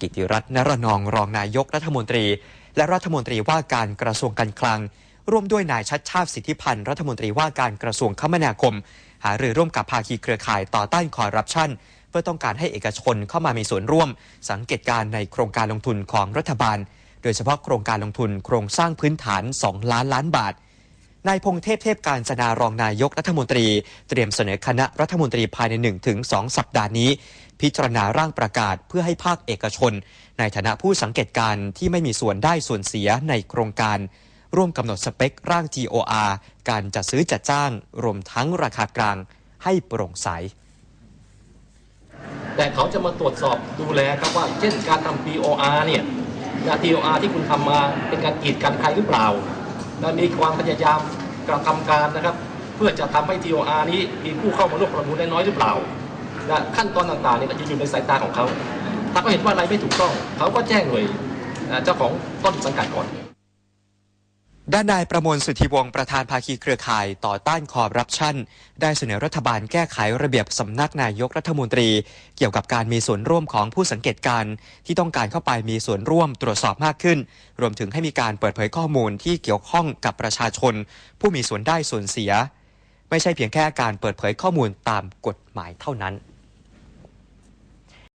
กิติรัตน์นรนองรองนายกรัฐมนตรี และรัฐมนตรีว่าการกระทรวงการคลัง ร่วมด้วยนายชัดชาติสิทธิพันธ์รัฐมนตรีว่าการกระทรวงคมนาคม หารือร่วมกับภาคีเครือข่ายต่อต้านคอร์รัปชันเพื่อต้องการให้เอกชนเข้ามามีส่วนร่วม สังเกตการในโครงการลงทุนของรัฐบาล โดยเฉพาะโครงการลงทุนโครงสร้างพื้นฐาน 2 ล้านล้านบาท นายพงเทพเทพการจนารองนายกรัฐมนตรี เตรียมเสนอคณะรัฐมนตรีภายใน 1-2 สัปดาห์นี้ พิจารณาร่างประกาศเพื่อให้ภาคเอกชน ในฐานะผู้สังเกตการณ์ที่ไม่มีส่วนได้ส่วนเสียในโครงการ ร่วมกำหนดสเปคร่าง GOR การจัดซื้อจัดจ้างรวมทั้งราคากลางให้โปร่งใสแต่เขาจะมาตรวจสอบดูแลครับว่าเช่นการทำ POR เนี่ย POR ที่คุณทำมาเป็นการกีดกันใครหรือเปล่า นะมีความพยายามกระทำการนะครับ เพื่อจะทำให้ TOR นี้มีผู้เข้ามาร่วมประมูลได้น้อยหรือเปล่านะขั้นตอนต่างๆเนี่ยก็จะอยู่ในสายตาของเขา ถ้าเขาเห็นว่าอะไรไม่ถูกต้อง เขาก็แจ้งหน่วยนะเจ้าของต้นสังกัดก่อน ด้านนายประมวลสุทธิวงศ์ประธานภาคีเครือข่ายต่อต้านคอร์รัปชัน ได้เสนอรัฐบาลแก้ไขระเบียบสำนักนายกรัฐมนตรี เกี่ยวกับการมีส่วนร่วมของผู้สังเกตการณ์ที่ต้องการเข้าไปมีส่วนร่วมตรวจสอบมากขึ้น รวมถึงให้มีการเปิดเผยข้อมูลที่เกี่ยวข้องกับประชาชน ผู้มีส่วนได้ส่วนเสีย ไม่ใช่เพียงแค่การเปิดเผยข้อมูลตามกฎหมายเท่านั้น